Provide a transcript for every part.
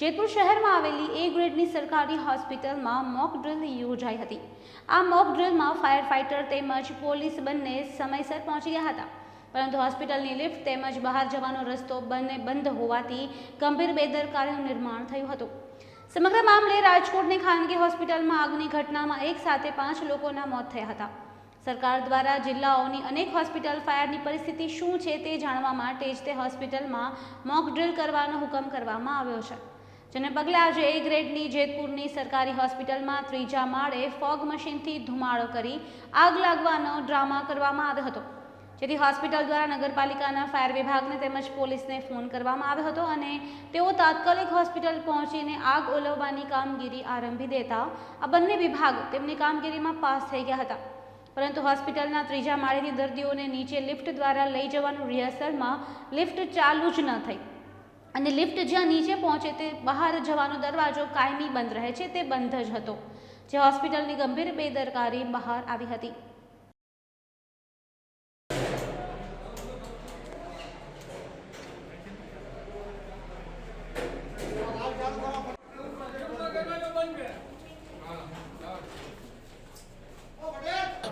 જેતપુર શહેરમાં આવેલી એ ગ્રેડની સરકારી હોસ્પિટલમાં મોક ડ્રિલ યોજાઈ હતી. આ મોક ડ્રિલમાં ફાયર ફાઇટર તેમજ પોલીસ બંને સમયસર પહોંચી ગયા હતા. પરંતુ હોસ્પિટલની લિફ્ટ તેમજ બહાર જવાનો રસ્તો બંને બંધ હોવાથી ગંભીર બેદરકારીનું નિર્માણ થયું હતું. સમગ્ર મામલે રાજકોટની ખાનગી હોસ્પિટલમાં આગની ઘટનામાં એક સાથે પાંચ લોકોના મોત થયા હતા. સરકાર દ્વારા જિલ્લાઓની અનેક હોસ્પિટલ ફાયરની પરિસ્થિતિ શું છે તે જાણવા માટે જ તે હોસ્પિટલમાં મોક ડ્રિલ કરવાનો હુકમ કરવામાં આવ્યો છે. જેને પગલે આજે એ ગ્રેડની જેતપુરની સરકારી હોસ્પિટલમાં ત્રીજા માળે ફોગ મશીનથી ધુમાડો કરી આગ લાગવાનો ડ્રામા કરવામાં આવ્યો હતો. જેથી હોસ્પિટલ દ્વારા નગરપાલિકાના ફાયર વિભાગને તેમજ પોલીસને ફોન કરવામાં આવ્યો હતો અને તેઓ તાત્કાલિક હોસ્પિટલ પહોંચીને આગ ઓલવવાની કામગીરી આરંભી દેતા આ બંને વિભાગ તેમની કામગીરીમાં પાસ થઈ ગયા હતા. પરંતુ હોસ્પિટલના ત્રીજા માળેથી દર્દીઓને નીચે લિફ્ટ દ્વારા લઈ જવાનું રિહર્સલમાં લિફ્ટ ચાલુ જ ન થઈ. અને લિફ્ટ જ્યાં નીચે પહોંચે તે બહાર જવાનો દરવાજો કાયમી બંધ રહે છે, તે બંધ જ હતો, જે હોસ્પિટલની ગંભીર બેદરકારી બહાર આવી હતી.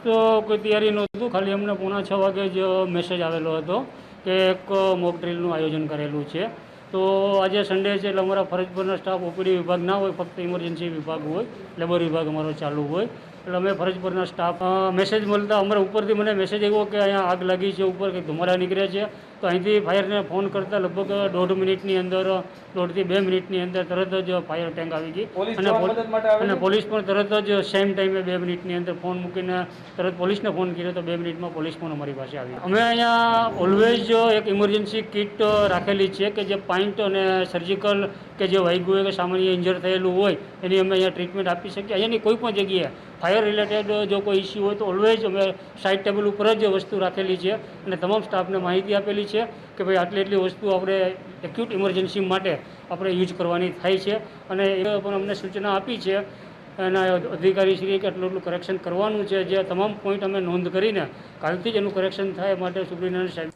તો કોઈ તૈયારી નહોતું, ખાલી અમને પોણા છ વાગે જ મેસેજ આવેલો હતો કે એક મોક ડ્રિલનું આયોજન કરેલું છે. તો આજે સન્ડે છે એટલે અમારા ફરજ પરના સ્ટાફ ઓપીડી વિભાગ ના હોય, ફક્ત ઇમરજન્સી વિભાગ હોય લેબર વિભાગ અમારો ચાલુ હોય. એટલે અમે ફરજ પરના સ્ટાફ મેસેજ મળતા અમારા ઉપરથી મને મેસેજ આવ્યો કે અહીંયા આગ લાગી છે ઉપર કે ધુમાડા નીકળે છે. તો અહીંથી ફાયરને ફોન કરતાં લગભગ દોઢ મિનિટની અંદર દોઢથી બે મિનિટની અંદર તરત જ ફાયર ટેન્ક આવી ગઈ? અને પોલીસ પણ તરત જ સેમ ટાઈમે બે મિનિટની અંદર ફોન મૂકીને તરત પોલીસને ફોન કર્યો તો બે મિનિટમાં પોલીસ પણ અમારી પાસે આવી. અમે અહીંયા ઓલવેઝ એક ઇમરજન્સી કિટ રાખેલી છે કે જે પાઇન્ટ અને સર્જિકલ કે જે વાગ્યું હોય કે સામાન્ય ઇન્જર થયેલું હોય એની અમે અહીંયા ટ્રીટમેન્ટ આપી શકીએ. અહીંયાની કોઈ પણ જગ્યાએ ફાયર રિલેટેડ જો કોઈ ઇસ્યુ હોય તો ઓલવેઝ અમે સાઇડ ટેબલ ઉપર જ વસ્તુ રાખેલી છે અને તમામ સ્ટાફને માહિતી આપેલી છે કે ભાઈ આટલી એટલી વસ્તુ આપણે એક્યુટ ઇમરજન્સી માટે આપણે યુઝ કરવાની થાય છે. અને એ પણ અમને સૂચના આપી છે એના અધિકારી શ્રી કે આટલું એટલું કરેક્શન કરવાનું છે. જે તમામ પોઈન્ટ અમે નોંધ કરીને કાલથી જ એનું કરેક્શન થાય માટે સુપ્રિન્ટેન્ડન્ટ સાહેબ